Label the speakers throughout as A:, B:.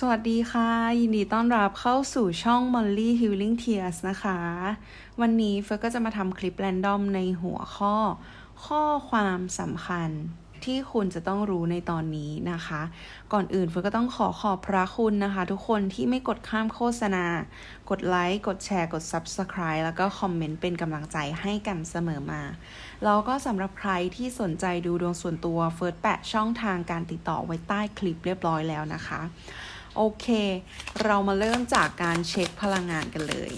A: สวัสดีค่ะ ยินดีต้อนรับเข้าสู่ช่อง Molly Healing Tears นะคะ วันนี้เฟิร์สก็จะมาทำคลิปแรนดอมในหัวข้อ ข้อความสำคัญที่คุณจะต้องรู้ในตอนนี้นะคะ ก่อนอื่นเฟิร์สก็ต้องขอขอบพระคุณนะคะ ทุกคนที่ไม่กดข้ามโฆษณา กดไลค์ กดแชร์ กด Subscribe แล้วก็คอมเมนต์เป็นกำลังใจให้กันเสมอมา แล้วก็สำหรับใครที่สนใจดูดวงส่วนตัวเฟิร์สแปะช่องทางการติดต่อไว้ใต้คลิปเรียบร้อยแล้วนะคะ โอเค เรามาเริ่มจากการเช็คพลังงานกันเลย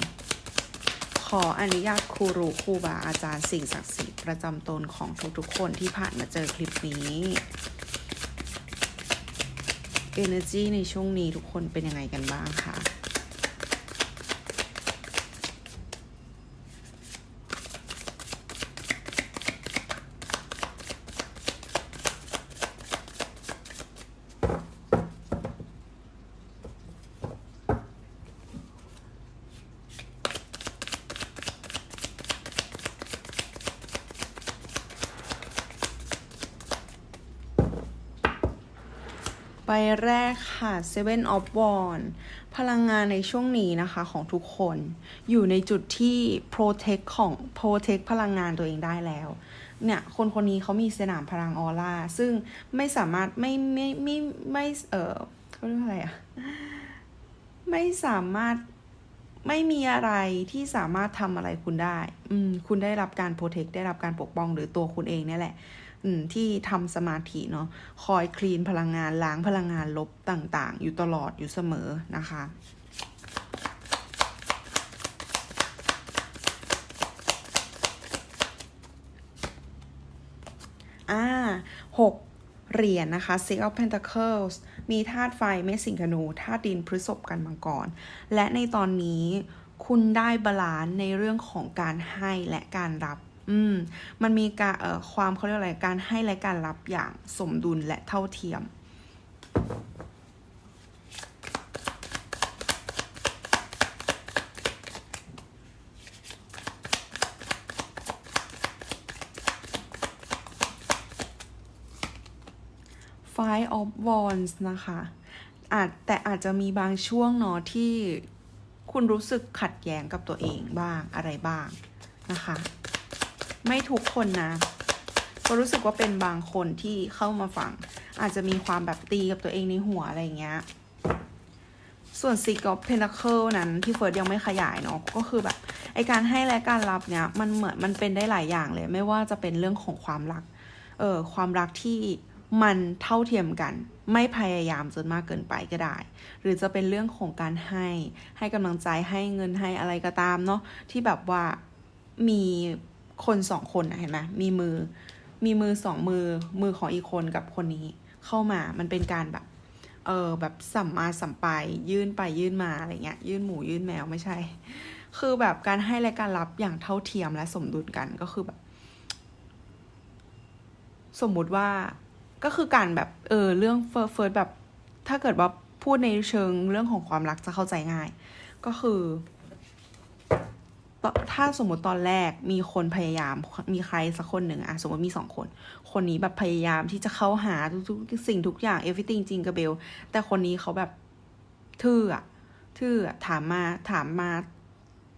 A: ขออนุญาตครูรูครูบาอาจารย์สิ่งศักดิ์สิทธิ์ประจำตนของทุกๆคนที่ผ่านมาเจอคลิปนี้ Energy ในช่วงนี้ทุกคนเป็นยังไงกันบ้างคะ ใบแรกค่ะ Seven of Wands พลังงานในช่วงนี้นะคะของทุกคน อยู่ในจุดที่ protect ของ protect พลังงานตัวเองได้แล้ว เนี่ยคนคนนี้เขามีสนามพลังออร่า ซึ่งไม่สามารถไม่ไม่ไม่ไม่เออเขาเรียกอะไรอะไม่สามารถไม่มีอะไรที่สามารถทำอะไรคุณได้ อืม คุณได้รับการโปรเทค ได้รับการปกป้องหรือตัวคุณเองเนี่ยแหละ อืมที่ทำสมาธิเนาะคอยคลีนพลังงานล้างพลังงานลบต่างๆ อยู่ตลอดอยู่เสมอนะคะอ่าหกเหรียญนนะคะ Six of Pentacles มีธาตุไฟเมสิงธนูธาตุดินพฤษภกันมังกร และในตอนนี้คุณได้บาลานซ์ในเรื่องของการให้และการรับ อืมมันมีการเอ่อความเขาเรียกอะไรการให้และการรับอย่างสมดุลและเท่าเทียม Five of Wands นะคะอาจแต่อาจจะมีบางช่วงเนาะที่คุณรู้สึกขัดแย้งกับตัวเองบ้างอะไรบ้างนะคะ ไม่ทุกคนนะก็รู้สึกว่าเป็นบางคนที่เข้ามาฟัง อาจจะมีความแบบตีกับตัวเองในหัวอะไรอย่างเงี้ย ส่วน Six of Pentacle นั้นที่เฟิร์สยังไม่ขยายเนาะก็คือแบบไอการให้และการรับเนี่ยมันเหมือนมันเป็นได้หลายอย่างเลย ไม่ว่าจะเป็นเรื่องของความรัก เออความรักที่มันเท่าเทียมกัน ไม่พยายามจนมากเกินไปก็ได้ หรือจะเป็นเรื่องของการให้ให้กำลังใจให้เงินให้อะไรก็ตามเนาะที่แบบว่ามี คนสองคนนะเห็นไหมมีมือ มีมือสองมือ มือของอีกคนกับคนนี้ เข้ามา มันเป็นการแบบ เออแบบสัมมาสัมไปยื่นไปยื่นมาอะไรเงี้ย ยื่นหมูยื่นแมวไม่ใช่ คือแบบการให้และการรับอย่างเท่าเทียมและสมดุลกันก็คือแบบ สมมุติว่าก็คือการแบบเออเรื่องเฟิร์เฟิร์สแบบ ถ้าเกิดว่าพูดในเชิงเรื่องของความรักจะเข้าใจง่าย ก็คือ ถ้าสมมติตอนแรกมีคนพยายามมีใครสักคนหนึ่งอะสมมติมีสองคน คนนี้แบบพยายามที่จะเข้าหาทุกๆสิ่งทุกอย่าง everything จริงกับเบล แต่คนนี้เขาแบบทื่ออะทื่ออะถามมาถามมา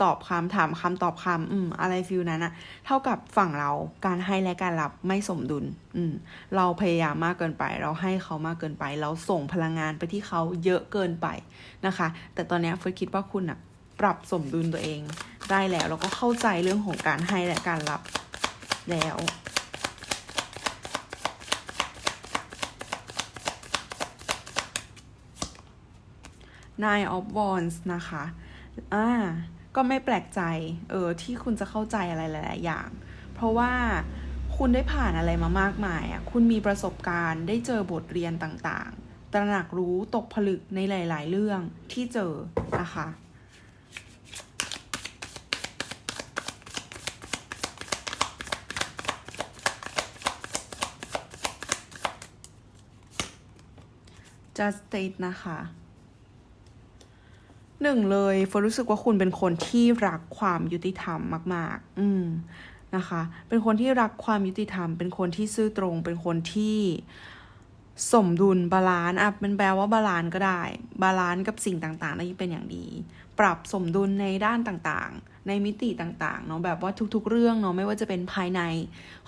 A: ตอบคำถามคำตอบคำอืม อะไรฟิลนั้นอะเท่ากับฝั่งเราการให้และการรับไม่สมดุล อืม เราพยายามมากเกินไป เราให้เขามากเกินไป เราส่งพลังงานไปที่เขาเยอะเกินไปนะคะ แต่ตอนนี้เฟิร์สคิดว่าคุณอะ ปรับสมดุลตัวเองได้แล้วแล้วก็เข้าใจเรื่องของการให้และการรับแล้ว Nine of Wands นะคะ อ่า ก็ไม่แปลกใจ เออ ที่คุณจะเข้าใจอะไรหลาย ๆ อย่าง เพราะว่าคุณได้ผ่านอะไรมามากมายอะ คุณมีประสบการณ์ ได้เจอบทเรียนต่าง ๆ ตระหนักรู้ตกผลึกในหลาย ๆ เรื่องที่เจอนะคะ Justice นะคะหนึ่งเลยเฟร์รู้สึกว่าคุณเป็นคนที่รักความยุติธรรมมาก ๆ อืมนะคะ เป็นคนที่รักความยุติธรรม เป็นคนที่ซื่อตรง เป็นคนที่สมดุลบาลานซ์อะมันแปลว่าบาลานซ์ก็ได้ บาลานซ์กับสิ่งต่างๆได้เป็นอย่างดี ปรับสมดุลในด้านต่างๆ ในมิติต่างๆเนาะแบบว่าทุกๆ เรื่องเนาะไม่ว่าจะเป็นภายใน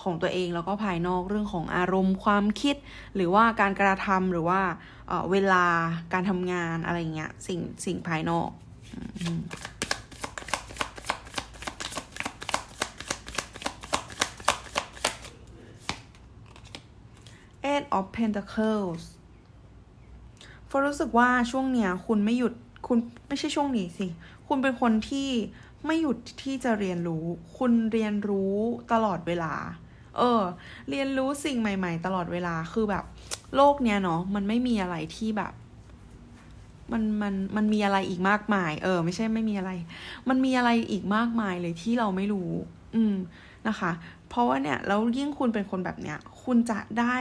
A: ของตัวเองแล้วก็ภายนอกเรื่องของอารมณ์ความคิด หรือว่าการกระทำหรือว่าเอ่อเวลาการทำงานอะไรเงี้ยสิ่งสิ่งภายนอกเอืม Eight of Pentacles ฟรู้สึกว่าช่วงเนี้ยคุณไม่หยุด คุณไม่ใช่ช่วงนี้สิ คุณเป็นคนที่ไม่หยุดที่จะเรียนรู้ คุณเรียนรู้ตลอดเวลา เออ เรียนรู้สิ่งใหม่ ๆ ตลอดเวลา คือแบบ โลกเนี้ยเนาะ มันไม่มีอะไรที่แบบ มันมันมันมีอะไรอีกมากมาย เออ ไม่ใช่ไม่มีอะไร มันมีอะไรอีกมากมายเลยที่เราไม่รู้ อืม นะคะ เพราะว่าเนี่ย แล้วยิ่งคุณเป็นคนแบบเนี้ย คุณจะได้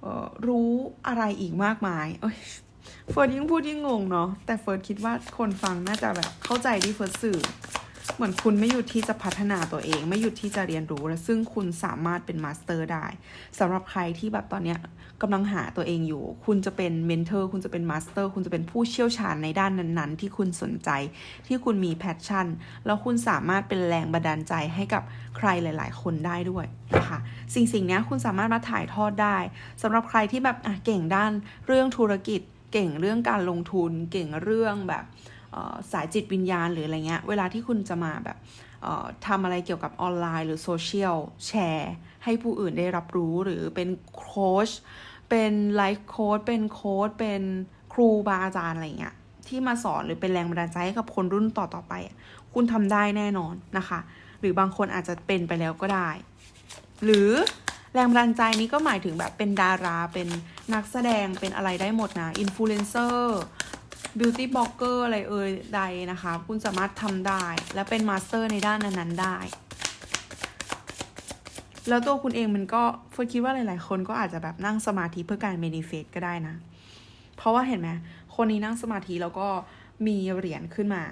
A: เออรู้อะไรอีกมากมาย เอ้ย เฟิร์สยิ่งพูดยิ่งงงเนาะแต่เฟิร์สคิดว่าคนฟังน่าจะแบบเข้าใจที่เฟิร์สสื่อ เหมือนคุณไม่หยุดที่จะพัฒนาตัวเอง ไม่หยุดที่จะเรียนรู้และซึ่งคุณสามารถเป็นมาสเตอร์ได้สำหรับใครที่แบบตอนเนี้ยกำลังหาตัวเองอยู่ คุณจะเป็นเมนเทอร์ คุณจะเป็นมาสเตอร์ คุณจะเป็นผู้เชี่ยวชาญในด้านนั้นๆ ที่คุณสนใจ ที่คุณมีแพชชั่น แล้วคุณสามารถเป็นแรงบันดาลใจให้กับใครหลาย ๆ คนได้ด้วยนะคะ สิ่งสิ่งนี้คุณสามารถมาถ่ายทอดได้สำหรับใครที่แบบอะเก่งด้านเรื่องธุรกิจ เก่งเรื่องการลงทุน เก่งเรื่องแบบสายจิตวิญญาณหรืออะไรเงี้ย เวลาที่คุณจะมาแบบทำอะไรเกี่ยวกับออนไลน์หรือโซเชียลแชร์ให้ผู้อื่นได้รับรู้หรือเป็นโค้ชเป็นไลฟ์โค้ดเป็นโค้ดเป็นครูบาอาจารย์อะไรเงี้ยที่มาสอนหรือเป็นแรงบันดาลใจให้กับคนรุ่นต่อๆไป คุณทำได้แน่นอนนะคะ หรือบางคนอาจจะเป็นไปแล้วก็ได้ หรือแรงบันดาลใจนี้ก็หมายถึงแบบเป็นดาราเป็น นักแสดงเป็นอะไรได้หมดนะอินฟลูเอนเซอร์บิวตี้บล็อกเกอร์อะไรเอ่ยใดนะคะ คุณสามารถทำได้ และเป็นมาสเตอร์ในด้านนั้นๆได้ แล้วตัวคุณเองมันก็เฟิร์คิดว่าหลายๆ คนก็อาจจะแบบนั่งสมาธิเพื่อการเมนิเฟสก็ได้นะ เพราะว่าเห็นไหมคนนี้นั่งสมาธิแล้วก็มีเหรียญขึ้นมา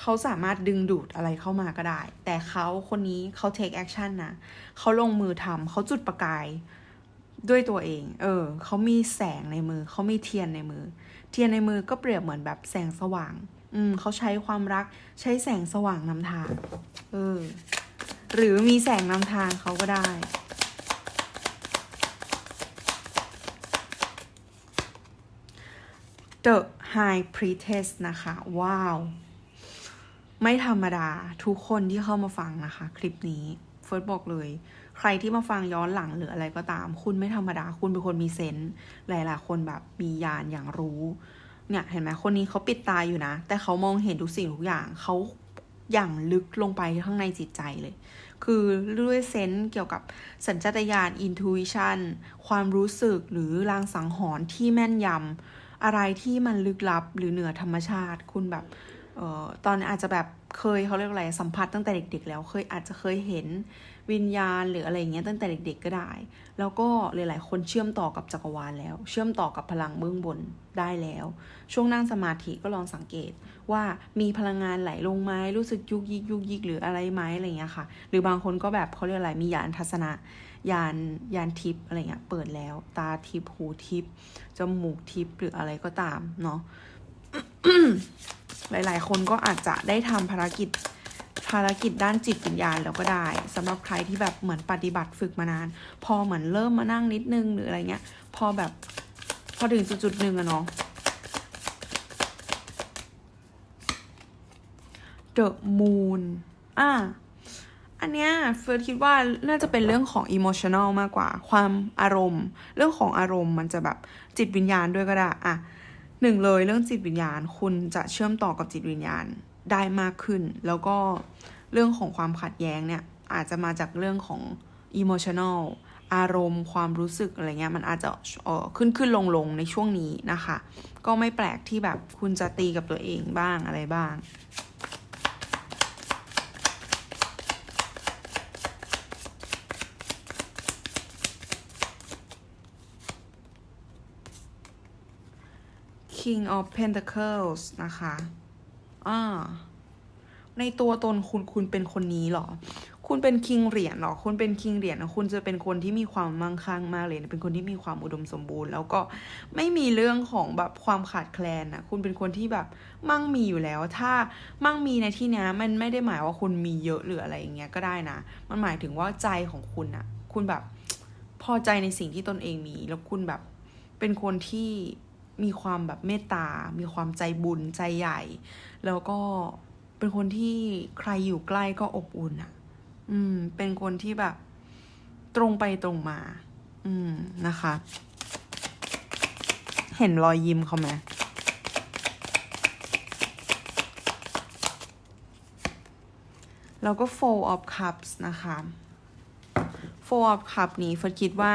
A: เขาสามารถดึงดูดอะไรเข้ามาก็ได้ แต่เขาคนนี้เขา take action นะ เขาลงมือทำเขาจุดประกาย ด้วยตัวเอง เออ เขามีแสงในมือ เขามีเทียนในมือ เทียนในมือก็เปรียบเหมือนแบบแสงสว่าง อืม เขาใช้ความรัก ใช้แสงสว่างนำทาง เออ หรือมีแสงนำทางเขาก็ได้ The High Priestess นะคะ ว้าว ไม่ธรรมดา ทุกคนที่เข้ามาฟังนะคะ คลิปนี้ เฟิร์สบอกเลย ใครที่มาฟังย้อนหลังหรืออะไรก็ตาม คุณไม่ธรรมดา คุณเป็นคนมีเซนส์หลายๆคนแบบมีญาณอย่างรู้ เนี่ยเห็นไหมคนนี้เขาปิดตาอยู่นะ แต่เขามองเห็นทุกสิ่งทุกอย่างเขาอย่างลึกลงไปข้างในจิตใจเลย คือด้วยเซนส์เกี่ยวกับสัญชาตญาณ intuition ความรู้สึกหรือลางสังหรณ์ที่แม่นยำอะไรที่มันลึกลับหรือเหนือธรรมชาติ คุณแบบเออตอนอาจจะแบบ เคยเขาเรียกอะไรสัมผัสตั้งแต่เด็กๆแล้วเคยอาจจะเคยเห็นวิญญาณหรืออะไรอย่างเงี้ยตั้งแต่เด็กๆก็ได้ แล้วก็หลายๆคนเชื่อมต่อกับจักรวาลแล้ว เชื่อมต่อกับพลังเบื้องบนได้แล้ว ช่วงนั่งสมาธิก็ลองสังเกตว่ามีพลังงานไหลลงไหมรู้สึกยุกยิกยุกยิกหรืออะไรไหมอะไรเงี้ยค่ะ หรือบางคนก็แบบเขาเรียกอะไรมียานทัศนะยานยานทิพย์อะไรเงี้ยเปิดแล้ว ตาทิพย์หูทิพย์จมูกทิพย์หรืออะไรก็ตามเนาะ หลายๆ คนก็อาจจะได้ทำภารกิจภารกิจด้านจิตวิญญาณแล้วก็ได้สำหรับใครที่แบบเหมือนปฏิบัติฝึกมานาน พอเหมือนเริ่มมานั่งนิดนึงหรืออะไรเงี้ย พอแบบพอถึงจุดๆหนึ่งอะเนาะ The Moon อะอันเนี้ยเฟิร์สคิดว่าน่าจะเป็นเรื่องของ emotional มากกว่า ความอารมณ์ เรื่องของอารมณ์มันจะแบบจิตวิญญาณด้วยก็ได้ อะ หนึ่งเลยเรื่องจิตวิญญาณ คุณจะเชื่อมต่อกับจิตวิญญาณได้มากขึ้น แล้วก็เรื่องของความขัดแย้งเนี่ยอาจจะมาจากเรื่องของ emotional อารมณ์ความรู้สึกอะไรเงี้ยมันอาจจะเออขึ้นขึ้นลงลงในช่วงนี้นะคะ ก็ไม่แปลกที่แบบคุณจะตีกับตัวเองบ้างอะไรบ้าง King of Pentacles นะคะอ่าในตัวตนคุณคุณเป็นคนนี้เหรอ คุณเป็นคิงเหรียญเหรอ คุณเป็นคิงเหรียญนะคุณจะเป็นคนที่มีความมั่งคั่งมากเลย เป็นคนที่มีความอุดมสมบูรณ์ แล้วก็ไม่มีเรื่องของแบบความขาดแคลนนะคุณเป็นคนที่แบบมั่งมีอยู่แล้ว ถ้ามั่งมีในที่นี้มันไม่ได้หมายว่าคุณมีเยอะหรืออะไรอย่างเงี้ยก็ได้นะ มันหมายถึงว่าใจของคุณอะคุณแบบพอใจในสิ่งที่ตนเองมี แล้วคุณแบบเป็นคนที่ มีความแบบเมตตา มีความใจบุญใจใหญ่ แล้วก็เป็นคนที่ใครอยู่ใกล้ก็อบอุ่นอะอืม เป็นคนที่แบบตรงไปตรงมา อืม นะคะ เห็นรอยยิ้มเขาไหมแล้วก็ four of cups นะคะ four of cups นี้เฟิร์สคิดว่า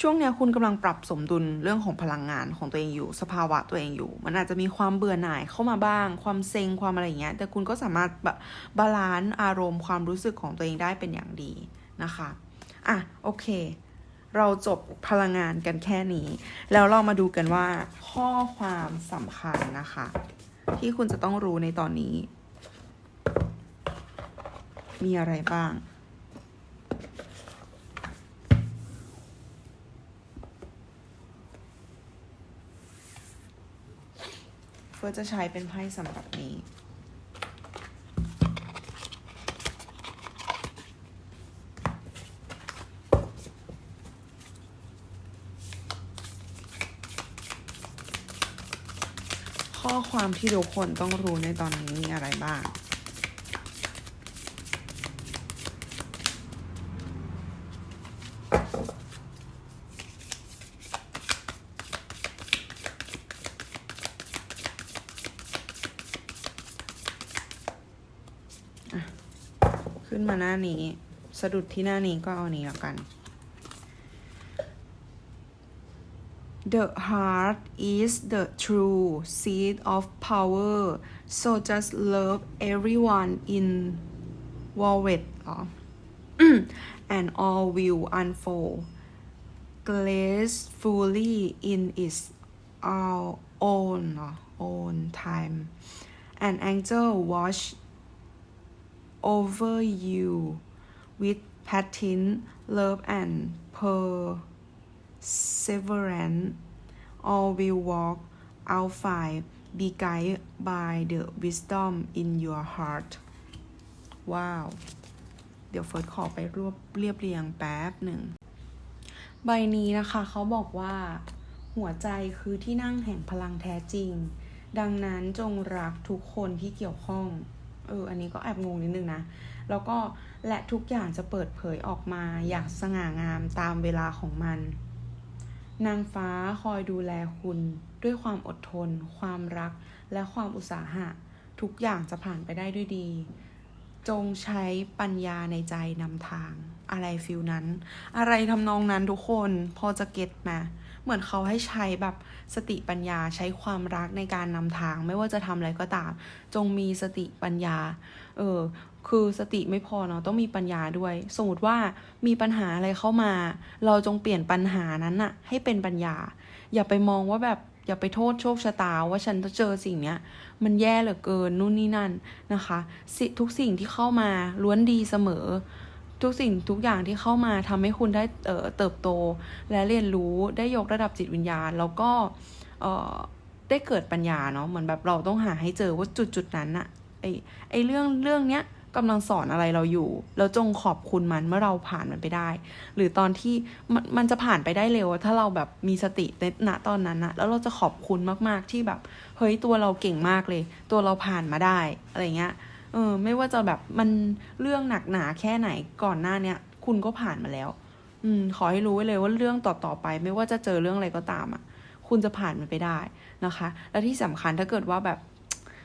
A: ช่วงเนี้ยคุณกำลังปรับสมดุลเรื่องของพลังงานของตัวเองอยู่ สภาวะตัวเองอยู่ มันอาจจะมีความเบื่อหน่ายเข้ามาบ้าง ความเซ็งความอะไรอย่างเงี้ยแต่คุณก็สามารถแบบบาลานซ์อารมณ์ความรู้สึกของตัวเองได้เป็นอย่างดีนะคะอะโอเค เราจบพลังงานกันแค่นี้ แล้วเรามาดูกันว่า ข้อความสำคัญนะคะ ที่คุณจะต้องรู้ในตอนนี้ มีอะไรบ้าง เฟิร์สจะใช้เป็นไพ่สำหรับนี้ ข้อความที่ทุกคนต้องรู้ในตอนนี้มีอะไรบ้าง ขึ้นมาหน้านี้ สะดุดที่หน้านี้ก็เอานี้แล้วกัน The heart is the true seat of power so just love everyone in wallet เหรอ and all will unfold gracefully in its our own เหรอ own time an angel watch over you with patent love and perseverance all will walk out fine be guided by the wisdom in your heart ว้าว เดี๋ยวเฟิร์สขอไปรวบเรียบเรียงแป๊บหนึ่ง ใบนี้นะคะเขาบอกว่า หัวใจคือที่นั่งแห่งพลังแท้จริง ดังนั้นจงรักทุกคนที่เกี่ยวข้อง เอออันนี้ก็แอบงงนิดนึงนะ แล้วก็และทุกอย่างจะเปิดเผยออกมาอย่างสง่างามตามเวลาของมัน นางฟ้าคอยดูแลคุณด้วยความอดทน ความรัก และความอุตสาหะ ทุกอย่างจะผ่านไปได้ด้วยดี จงใช้ปัญญาในใจนำทาง อะไรฟิลนั้น อะไรทำนองนั้นทุกคนพอจะเก็ตไหม เหมือนเขาให้ใช้แบบสติปัญญาใช้ความรักในการนำทาง ไม่ว่าจะทำอะไรก็ตาม จงมีสติปัญญา เออ คือสติไม่พอเนาะต้องมีปัญญาด้วย สมมติว่ามีปัญหาอะไรเข้ามา เราจงเปลี่ยนปัญหานั้นน่ะให้เป็นปัญญา อย่าไปมองว่าแบบอย่าไปโทษโชคชะตาว่าฉันจะเจอสิ่งเนี้ย มันแย่เหลือเกินนู่นนี่นั่นนะคะทุกสิ่งที่เข้ามาล้วนดีเสมอ ทุกสิ่งทุกอย่างที่เข้ามาทำให้คุณได้เติบโต และเรียนรู้ได้ยกระดับจิตวิญญาณ แล้วก็ได้เกิดปัญญาเนาะเหมือนแบบเราต้องหาให้เจอว่าจุดจุดนั้นอะไอไอเรื่องเรื่องเนี้ยกำลังสอนอะไรเราอยู่แล้วจงขอบคุณมันเมื่อเราผ่านมันไปได้ หรือตอนที่มันมันจะผ่านไปได้เร็ว ถ้าเราแบบมีสติในณตอนนั้นนะแล้วเราจะขอบคุณมากๆที่แบบ เฮ้ยตัวเราเก่งมากเลย ตัวเราผ่านมาได้อะไรเงี้ย เออ ไม่ว่าจะแบบมันเรื่องหนักหนาแค่ไหนก่อนหน้าเนี้ย คุณก็ผ่านมาแล้ว อืม ขอให้รู้ไว้เลยว่าเรื่องต่อๆไป ไม่ว่าจะเจอเรื่องอะไรก็ตามอะ คุณจะผ่านมันไปได้นะคะ และที่สำคัญถ้าเกิดว่าแบบ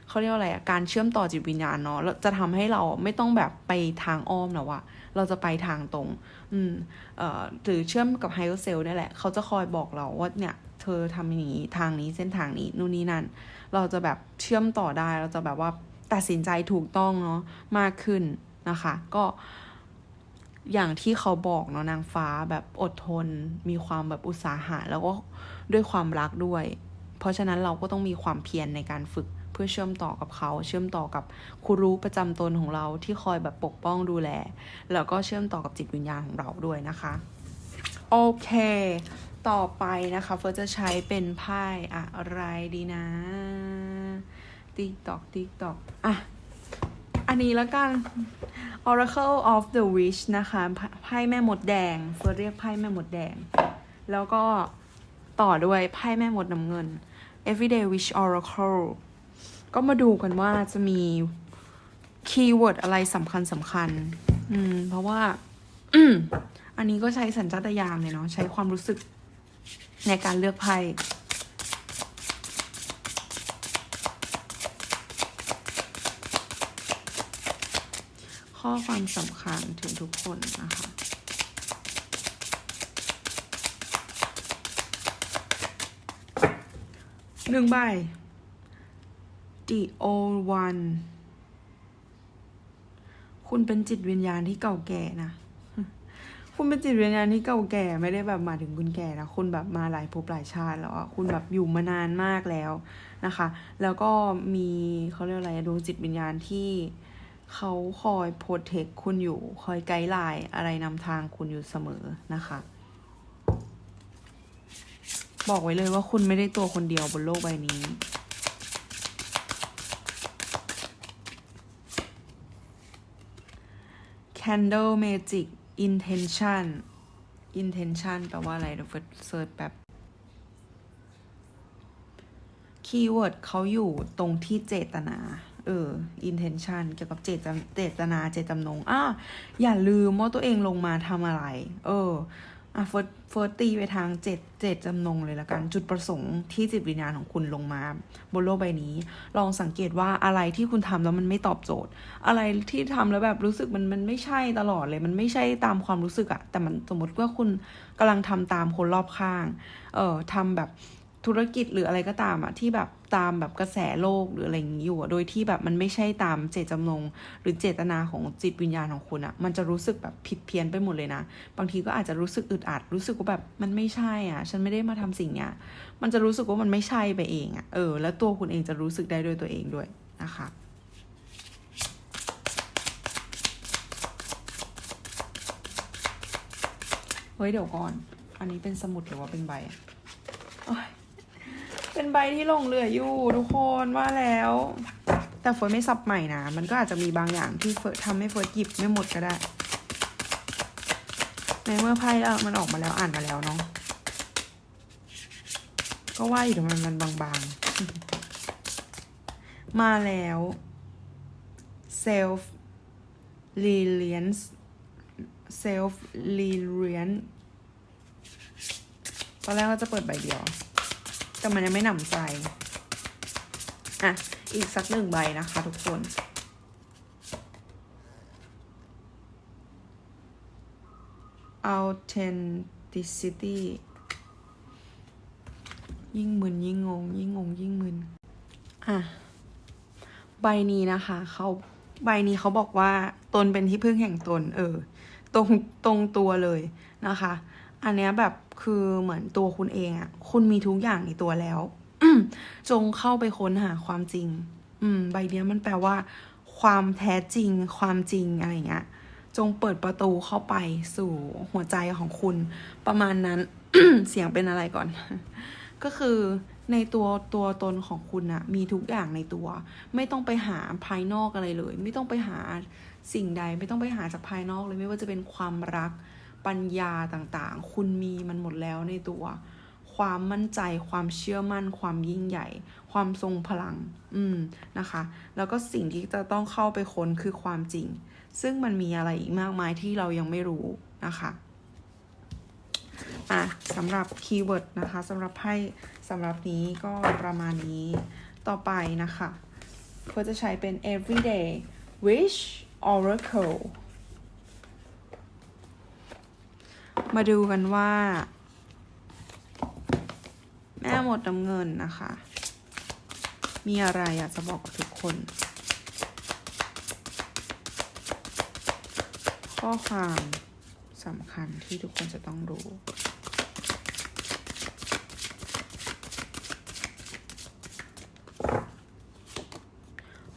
A: เขาเรียกว่าอะไรอะการเชื่อมต่อจิตวิญญาณเนาะจะทำให้เราไม่ต้องแบบไปทางอ้อมแล้วอะเราจะไปทางตรง อืม เอ่อ หรือเชื่อมกับไฮโอเซลนี่แหละ เขาจะคอยบอกเราว่าเนี่ยเธอทำอย่างนี้ทางนี้เส้นทางนี้นู่นนี่นั่น เราจะแบบเชื่อมต่อได้ เราจะแบบว่า ตัดสินใจถูกต้องเนาะมากขึ้นนะคะ ก็อย่างที่เขาบอกเนาะนางฟ้าแบบอดทน มีความแบบอุตสาหะ แล้วก็ด้วยความรักด้วย เพราะฉะนั้นเราก็ต้องมีความเพียรในการฝึกเพื่อเชื่อมต่อกับเขา เชื่อมต่อกับครูรู้ประจำตนของเราที่คอยแบบปกป้องดูแล แล้วก็เชื่อมต่อกับจิตวิญญาณของเราด้วยนะคะ โอเค ต่อไปนะคะเฟิร์สจะใช้เป็นไพ่อะไรดีนะ ติ๊กตอกติ๊กตอกอะ อันนี้แล้วกัน Oracle of the Witch นะคะไพ่แม่หมดแดงเฟิร์เรียกไพ่แม่หมดแดง แล้วก็ต่อด้วยไพ่แม่หมดน้ำเงิน Everyday Wish Oracle ก็มาดูกันว่าจะมีคีย์เวิร์ดอะไรสำคัญสำคัญ อืม เพราะว่า อันนี้ก็ใช้สัญชาตญาณเลยเนาะ ใช้ความรู้สึกในการเลือกไพ่ ข้อความสำคัญถึงทุกคนนะคะหนึ่งใบ The Old One คุณเป็นจิตวิญญาณที่เก่าแก่นะ คุณเป็นจิตวิญญาณที่เก่าแก่ไม่ได้แบบมาถึงคุณแก่นะคุณแบบมาหลายภพหลายชาติแล้วอะคุณแบบอยู่มานานมากแล้วนะคะ แล้วก็มีเขาเรียกอะไรดวงจิตวิญญาณที่ เขาคอยโปรเทคคุณอยู่ คอยไกด์ไลน์อะไรนำทางคุณอยู่เสมอนะคะ บอกไว้เลยว่าคุณไม่ได้ตัวคนเดียวบนโลกใบนี้ Candle Magic Intention Intention แปลว่าอะไรเดี๋ยวเฟิร์สเซิร์ชแบบคีย์เวิร์ดเขาอยู่ตรงที่เจตนา เออ intention เกี่ยวกับเจตเจตนาเจตจำนงอะอย่าลืมว่าตัวเองลงมาทำอะไร เอออะเฟิร์สเฟิร์สตีไปทางเจตเจตจำนงเลยละกัน จุดประสงค์ที่จิตวิญญาณของคุณลงมา บนโลกใบนี้ ลองสังเกตว่าอะไรที่คุณทำแล้วมันไม่ตอบโจทย์ อะไรที่ทำแล้วแบบรู้สึกมันมันไม่ใช่ตลอดเลย มันไม่ใช่ตามความรู้สึกอะแต่มันสมมติว่าคุณกำลังทำตามคนรอบข้าง เออทำแบบธุรกิจหรืออะไรก็ตามอะที่แบบ ตามแบบกระแสโลกหรืออะไรอย่างนี้อยู่โดยที่แบบมันไม่ใช่ตามเจตจำนง หรือเจตนาของจิตวิญญาณของคุณอะมันจะรู้สึกแบบผิดเพี้ยนไปหมดเลยนะ บางทีก็อาจจะรู้สึกอึดอัด รู้สึกว่าแบบมันไม่ใช่อะ ฉันไม่ได้มาทำสิ่งเนี้ยมันจะรู้สึกว่ามันไม่ใช่ไปเองอะเออ แล้วตัวคุณเองจะรู้สึกได้ด้วยตัวเองด้วยนะคะเฮ้ยเดี๋ยวก่อน อันนี้เป็นสมุดหรือว่าเป็นใบอะโอ๊ย เป็นใบที่หลงเหลืออยู่ทุกคนว่าแล้ว แต่เฟิร์สไม่สับใหม่นะ มันก็อาจจะมีบางอย่างที่เฟิร์สทำให้เฟิร์สหยิบไม่หมดก็ได้ ในเมื่อไพ่แล้วมันออกมาแล้วอ่านมาแล้วเนาะก็ว่าอยู่ทำไมมันบางๆ มาแล้ว self reliance self reliance ตอนแรกเราจะเปิดใบเดียว แต่มันยังไม่หนำใจ อะ อีกสักหนึ่งใบนะคะทุกคน authenticity ยิ่งมึนยิ่งงง ยิ่งงง ยิ่งมึน อะ ใบนี้นะคะเขาใบนี้เขาบอกว่าตนเป็นที่พึ่งแห่งตน เออ ตรงตรงตัวเลยนะคะ อันเนี้ยแบบคือเหมือนตัวคุณเองอะคุณมีทุกอย่างในตัวแล้วจงเข้าไปค้นหาความจริง อืม ใบเนี้ยมันแปลว่า ความแท้จริง ความจริงอะไรเงี้ย จงเปิดประตูเข้าไปสู่หัวใจของคุณ ประมาณนั้น เสียงเป็นอะไรก่อน ก็คือในตัวตัวตนของคุณอะมีทุกอย่างในตัว ไม่ต้องไปหาภายนอกอะไรเลย ไม่ต้องไปหาสิ่งใด ไม่ต้องไปหาจากภายนอกเลยไม่ว่าจะเป็นความรัก ปัญญาต่างๆ คุณมีมันหมดแล้วในตัว ความมั่นใจ ความเชื่อมั่น ความยิ่งใหญ่ ความทรงพลัง อืมนะคะ แล้วก็สิ่งที่จะต้องเข้าไปค้นคือความจริง ซึ่งมันมีอะไรอีกมากมายที่เรายังไม่รู้นะคะอะสำหรับคีย์เวิร์ดนะคะสำหรับไพ่สำหรับนี้ก็ประมาณนี้ต่อไปนะคะเพื่อจะใช้เป็น everyday wish oracle มาดูกันว่า แม่หมดน้ำเงินนะคะ มีอะไรอยากจะบอกกับทุกคน ข้อความสำคัญที่ทุกคนจะต้องรู้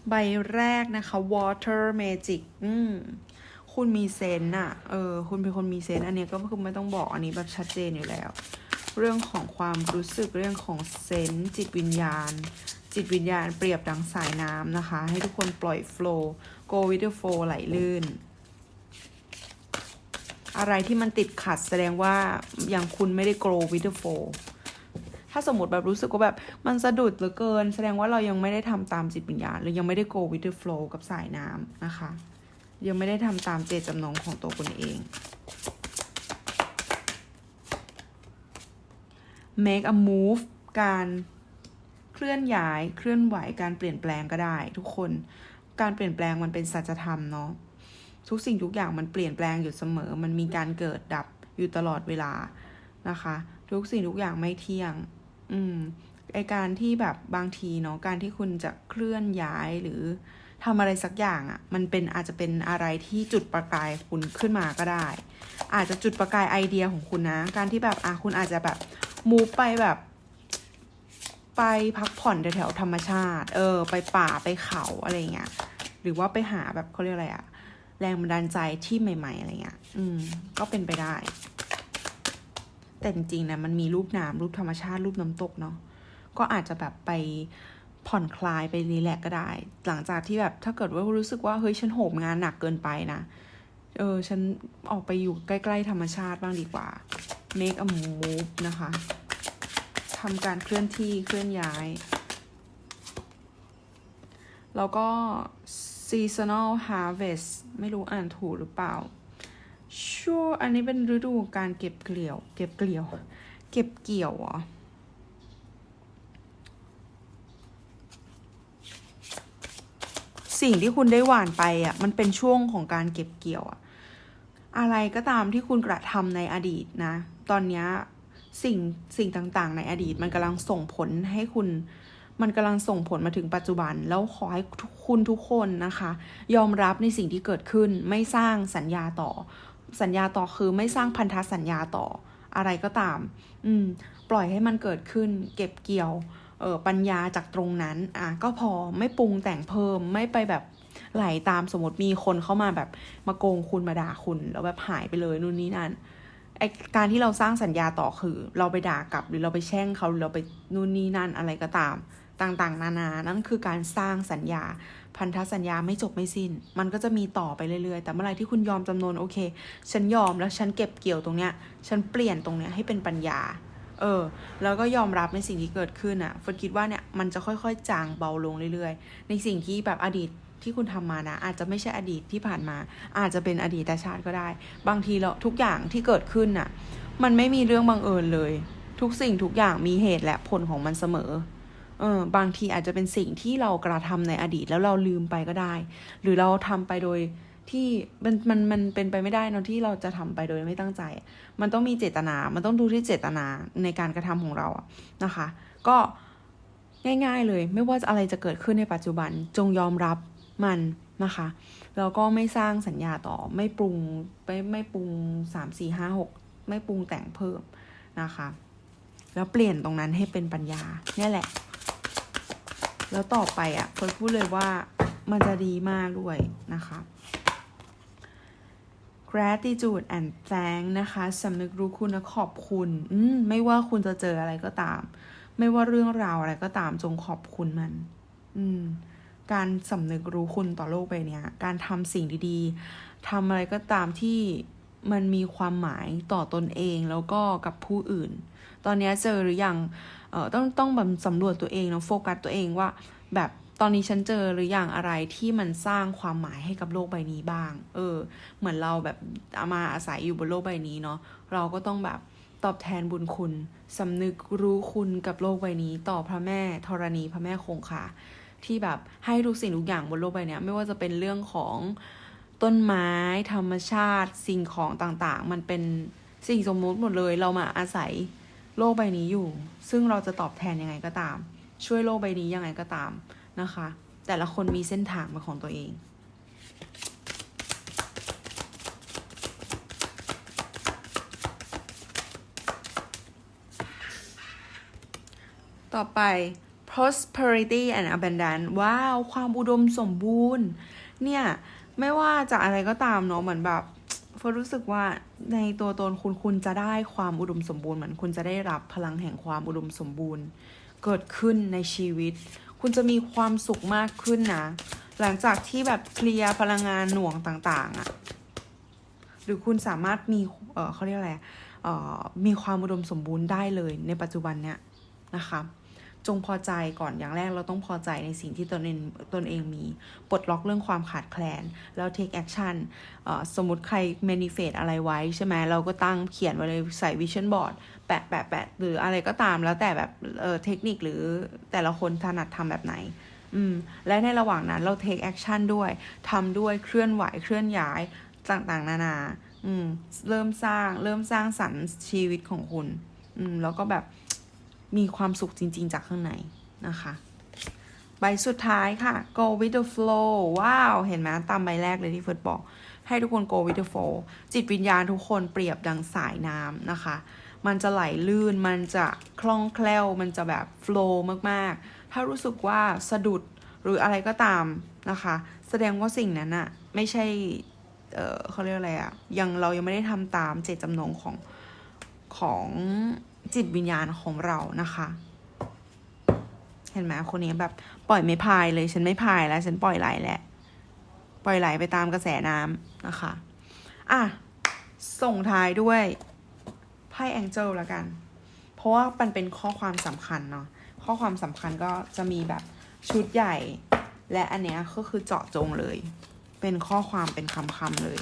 A: ใบแรกนะคะ water magic อืม คุณมีเซนต์อะเออ คุณเป็นคนมีเซนอันนี้ก็คือไม่ต้องบอกอันนี้แบบชัดเจนอยู่แล้ว เรื่องของความรู้สึกเรื่องของเซนจิตวิญญาณ จิตวิญญาณเปรียบดังสายน้ำนะคะ ให้ทุกคนปล่อย flow go with the flow ไหลลื่น อะไรที่มันติดขัดแสดงว่ายังคุณไม่ได้ grow with the flow ถ้าสมมติแบบรู้สึกว่าแบบมันสะดุดเหลือเกิน แสดงว่าเรายังไม่ได้ทำตามจิตวิญญาณหรือยังไม่ได้ go with the flow กับสายน้ำนะคะ ยังไม่ได้ทำตามเจตจำนงของตัวคุณเอง make a move การเคลื่อนย้าย เคลื่อนไหว การเปลี่ยนแปลงก็ได้ ทุกคน การเปลี่ยนแปลงมันเป็นสัจธรรมเนาะ ทุกสิ่งทุกอย่างมันเปลี่ยนแปลงอยู่เสมอ มันมีการเกิดดับอยู่ตลอดเวลานะคะ ทุกสิ่งทุกอย่างไม่เที่ยง อืมไอการที่แบบบางทีเนาะ การที่คุณจะเคลื่อนย้ายหรือ ทำอะไรสักอย่างอะ่ะ มันเป็นอาจจะเป็นอะไรที่จุดประกายคุณขึ้นมาก็ได้ อาจจะจุดประกายไอเดียของคุณนะ การที่แบบอะคุณอาจจะแบบมูฟไปแบบ ไปพักผ่อนแถวๆธรรมชาติ เออ ไปป่าไปเขาอะไรเงี้ย หรือว่าไปหาแบบเขาเรียกอะไรอะแรงบันดาลใจที่ใหม่ ๆ อะไรเงี้ย อืม ก็เป็นไปได้ แต่จริงๆนะมันมีรูปน้ำรูปธรรมชาติรูปน้ำตกเนาะ ก็อาจจะแบบไป ผ่อนคลายไปรีแลกก็ได้ หลังจากที่แบบถ้าเกิดว่ารู้สึกว่าเฮ้ยฉันโหมงานหนักเกินไปนะเออฉันออกไปอยู่ใกล้ๆธรรมชาติบ้างดีกว่า make a move นะคะทำการเคลื่อนที่เคลื่อนย้าย แล้วก็ seasonal harvest ไม่รู้อ่านถูกหรือเปล่าช่วอันนี้เป็นฤดูการเก็บเกี่ยว เก็บเกี่ยว เก็บเกี่ยวเหรอ สิ่งที่คุณได้หวานไปอะมันเป็นช่วงของการเก็บเกี่ยวอะอะไรก็ตามที่คุณกระทำในอดีตนะ ตอนนี้สิ่งสิ่งต่างๆ ในอดีต มันกำลังส่งผลให้คุณมันกำลังส่งผลมาถึงปัจจุบัน แล้วขอให้คุณทุกคนนะคะ ยอมรับในสิ่งที่เกิดขึ้นไม่สร้างสัญญาต่อ สัญญาต่อคือไม่สร้างพันธสัญญาต่ออะไรก็ตาม อืม ปล่อยให้มันเกิดขึ้น เก็บเกี่ยว ปัญญาจากตรงนั้นอะก็พอไม่ปรุงแต่งเพิ่มไม่ไปแบบไหลตามสมมติมีคนเข้ามาแบบมาโกงคุณมาด่าคุณแล้วแบบหายไปเลยนู่นนี่นั่นไอการที่เราสร้างสัญญาต่อคือ เราไปด่ากลับหรือเราไปแช่งเขาหรือเราไปนู่นนี่นั่นอะไรก็ตาม ต่างๆ นานา นั่นคือการสร้างสัญญา พันธสัญญาไม่จบไม่สิ้น มันก็จะมีต่อไปเรื่อยๆ แต่เมื่อไรที่คุณยอมจำนวนโอเค ฉันยอมแล้วฉันเก็บเกี่ยวตรงเนี้ย ฉันเปลี่ยนตรงเนี้ยให้เป็นปัญญา เออ แล้วก็ยอมรับในสิ่งที่เกิดขึ้นอะ่ะเฟิร์นคิดว่าเนี่ยมันจะค่อยๆ จางเบาลงเรื่อยๆ ในสิ่งที่แบบอดีตที่คุณทำมานะ อาจจะไม่ใช่อดีตที่ผ่านมา อาจจะเป็นอดีตชาติก็ได้ บางทีเราทุกอย่างที่เกิดขึ้นน่ะ มันไม่มีเรื่องบังเอิญเลย ทุกสิ่งทุกอย่างมีเหตุและผลของมันเสมอเออบางทีอาจจะเป็นสิ่งที่เรากระทำในอดีตแล้วเราลืมไปก็ได้ หรือเราทำไปโดย ที่มันมันมันเป็นไปไม่ได้เนอะที่เราจะทำไปโดยไม่ตั้งใจ มันต้องมีเจตนา มันต้องดูที่เจตนาในการกระทำของเราอะนะคะ ก็ง่าย ๆเลย ไม่ว่าอะไรจะเกิดขึ้นในปัจจุบันจงยอมรับมันนะคะแล้วก็ไม่สร้างสัญญาต่อไม่ปรุงไม่ไม่ปรุงสามสี่ห้าหกไม่ปรุงแต่งเพิ่มนะคะ แล้วเปลี่ยนตรงนั้นให้เป็นปัญญาเนี่ยแหละ แล้วต่อไปอะ่ะเฟิร์นพูดเลยว่ามันจะดีมากด้วยนะคะ gratitude and thank นะคะสำนึกรู้คุณและขอบคุณมไม่ว่าคุณจะเจออะไรก็ตาม ไม่ว่าเรื่องราวอะไรก็ตามจงขอบคุณมัน อืมการสำนึกรู้คุณต่อโลกใบเนี้ยการทำสิ่งดีๆทำอะไรก็ตามที่มันมีความหมายต่อตนเองแล้วก็กับผู้อื่น ตอนนี้เจอหรือยังเออต้องต้องแบบสำรวจตัวเองนะโฟกัสตัวเองว่าแบบ ตอนนี้ฉันเจอหรืออย่างอะไรที่มันสร้างความหมายให้กับโลกใบนี้บ้าง เออ เหมือนเราแบบมาอาศัยอยู่บนโลกใบนี้เนาะ เราก็ต้องแบบตอบแทนบุญคุณสำนึกรู้คุณกับโลกใบนี้ ต่อพระแม่ธรณีพระแม่คงคาที่แบบให้ทุกสิ่งทุกอย่างบนโลกใบนี้ไม่ว่าจะเป็นเรื่องของต้นไม้ธรรมชาติ สิ่งของต่างๆ มันเป็นสิ่งสมมุติหมดเลยเรามาอาศัยโลกใบนี้อยู่ ซึ่งเราจะตอบแทนยังไงก็ตาม ช่วยโลกใบนี้ยังไงก็ตาม นะคะ แต่ละคนมีเส้นทางเป็นของตัวเองต่อไป prosperity and abundance ว้าว ความอุดมสมบูรณ์ เนี่ย ไม่ว่าจะอะไรก็ตามเนาะ เหมือนแบบฟรู้สึกว่าในตัวตนคุณคุณจะได้ความอุดมสมบูรณ์ เหมือนคุณจะได้รับพลังแห่งความอุดมสมบูรณ์ เกิดขึ้นในชีวิต คุณจะมีความสุขมากขึ้นนะ หลังจากที่แบบเคลียร์พลังงานหน่วงต่างๆอะหรือคุณสามารถมีเออเขาเรียกอะไรเออมีความอุดมสมบูรณ์ได้เลยในปัจจุบันเนี้ยนะคะจงพอใจก่อนอย่างแรกเราต้องพอใจในสิ่งที่ตนเองตนเองมี ปลดล็อกเรื่องความขาดแคลน แล้ว take action เอ่อสมมติใคร manifest อะไรไว้ใช่ไหมเราก็ตั้งเขียนไว้เลยใส่ vision board แปะแปะแปะหรืออะไรก็ตามแล้วแต่แบบเออเทคนิคหรือแต่ละคนถนัดทำแบบไหน อืม และในระหว่างนั้นเรา take action ด้วยทำด้วยเคลื่อนไหวเคลื่อนย้ายต่างๆ นานา อืม เริ่มสร้างเริ่มสร้างสรรค์ชีวิตของคุณ อืม แล้วก็แบบมีความสุขจริง ๆ จากข้างในนะคะใบสุดท้ายค่ะ go with the flow ว้าว เห็นไหมตามใบแรกเลยที่เฟิร์สบอก ให้ทุกคน go with the flow จิตวิญญาณทุกคนเปรียบดังสายน้ำนะคะ มันจะไหลลื่น มันจะคล่องแคล่ว มันจะแบบ flow มากๆ ถ้ารู้สึกว่าสะดุดหรืออะไรก็ตามนะคะ แสดงว่าสิ่งนั้นอะไม่ใช่ เออเขาเรียกอะไรอะยังเรายังไม่ได้ทำตามเจตจำนงของของจิตวิญญาณของเรานะคะ เห็นไหมคนนี้แบบปล่อยไม่พายเลย ฉันไม่พายแล้ว ฉันปล่อยไหลแหละ ปล่อยไหลไปตามกระแสน้ำนะคะ อะ ส่งท้ายด้วย พ่แองเจิลล้วกัน เพราะว่ามันเป็นข้อความสำคัญเนาะข้อความสำคัญก็จะมีแบบชุดใหญ่ และอันเนี้ยก็คือเจาะจงเลย เป็นข้อความเป็นคำๆเลย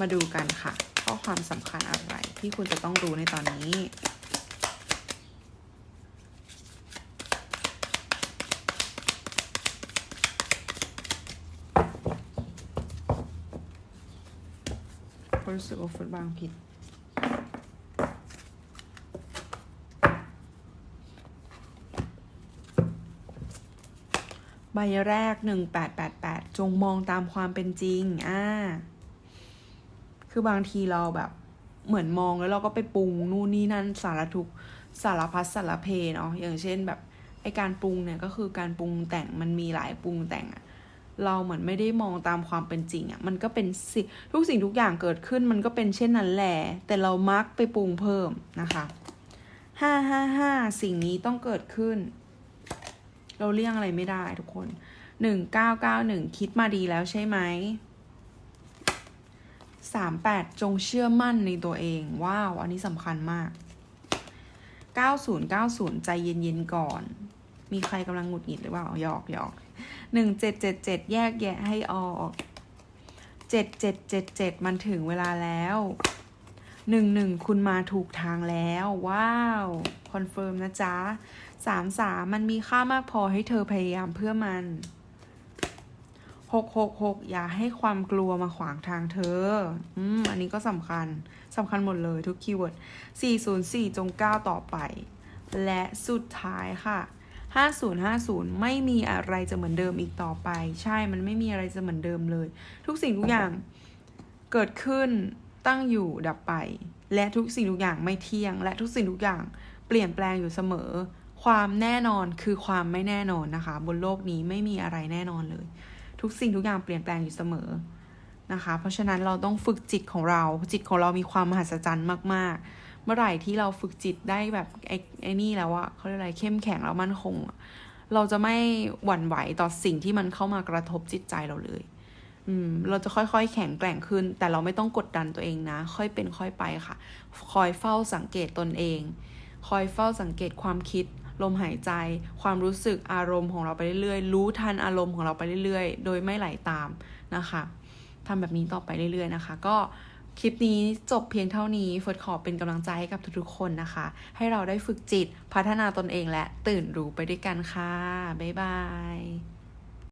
A: มาดูกันค่ะ ข้อความสำคัญอะไรที่คุณจะต้องรู้ในตอนนี้รู้สึกว่าฟุตบางผิด ใบแรกหนึ่งแปดแปดแปดจงมองตามความเป็นจริง อ่า คือบางทีเราแบบเหมือนมองแล้วเราก็ไปปรุงนู่นนี่นั่นสารทุกสารพัดสารเพเนาะ อย่างเช่นแบบไอการปรุงเนี่ยก็คือการปรุงแต่งมันมีหลายปรุงแต่งอะเราเหมือนไม่ได้มองตามความเป็นจริงอะ มันก็เป็นสิทุกสิ่งทุกอย่างเกิดขึ้นมันก็เป็นเช่นนั้นแหละ แต่เรามักไปปรุงเพิ่มนะคะห้าห้าห้าสิ่งนี้ต้องเกิดขึ้น เราเลี่ยงอะไรไม่ได้ทุกคนหนึ่งเก้าเก้าหนึ่งคิดมาดีแล้วใช่ไหมสามแปดจงเชื่อมั่นในตัวเอง ว้าว อันนี้สำคัญมากเก้าศูนย์เก้าศูนย์ใจเย็นๆก่อน มีใครกำลังหงุดหงิดหรือเปล่าหยอกหยอกหนึ่งเจ็ดเจ็ดเจ็ดแยกแยะให้ออกเจ็ดเจ็ดเจ็ดเจ็ดมันถึงเวลาแล้วหนึ่งหนึ่งคุณมาถูกทางแล้ว ว้าว คอนเฟิร์มนะจ๊ะ สามสามมันมีค่ามากพอให้เธอพยายามเพื่อมันหกหกหกอย่าให้ความกลัวมาขวางทางเธอ อืม อันนี้ก็สำคัญสำคัญหมดเลยทุกคีย์เวิร์ดสี่ศูนย์สี่จงก้าวต่อไป และสุดท้ายค่ะห้าศูนย์ห้าศูนย์ไม่มีอะไรจะเหมือนเดิมอีกต่อไป ใช่ มันไม่มีอะไรจะเหมือนเดิมเลย ทุกสิ่งทุกอย่างเกิดขึ้นตั้งอยู่ดับไป และทุกสิ่งทุกอย่างไม่เที่ยง และทุกสิ่งทุกอย่างเปลี่ยนแปลงอยู่เสมอ ความแน่นอนคือความไม่แน่นอนนะคะ บนโลกนี้ไม่มีอะไรแน่นอนเลย ทุกสิ่งทุกอย่างเปลี่ยนแปลงอยู่เสมอนะคะ เพราะฉะนั้นเราต้องฝึกจิตของเรา จิตของเรามีความมหัศจรรย์มาก ๆ เมื่อไหร่ที่เราฝึกจิตได้แบบไอ้ไอ้นี่แล้วอะเขาเรียกอะไรเข้มแข็งแล้วมั่นคง เราจะไม่หวั่นไหวต่อสิ่งที่มันเข้ามากระทบจิตใจเราเลย อืม เราจะค่อยๆ แข็งแกร่งขึ้น แต่เราไม่ต้องกดดันตัวเองนะ ค่อยเป็นค่อยไปค่ะ คอยเฝ้าสังเกตตนเอง คอยเฝ้าสังเกตความคิด ลมหายใจ ความรู้สึกอารมณ์ของเราไปเรื่อยๆ รู้ทันอารมณ์ของเราไปเรื่อยๆ โดยไม่ไหลตามนะคะทำแบบนี้ต่อไปเรื่อยๆนะคะ ก็คลิปนี้จบเพียงเท่านี้เฟิร์สขอเป็นกำลังใจให้กับทุกๆคนนะคะ ให้เราได้ฝึกจิตพัฒนาตนเองและตื่นรู้ไปด้วยกันค่ะ บ๊ายบาย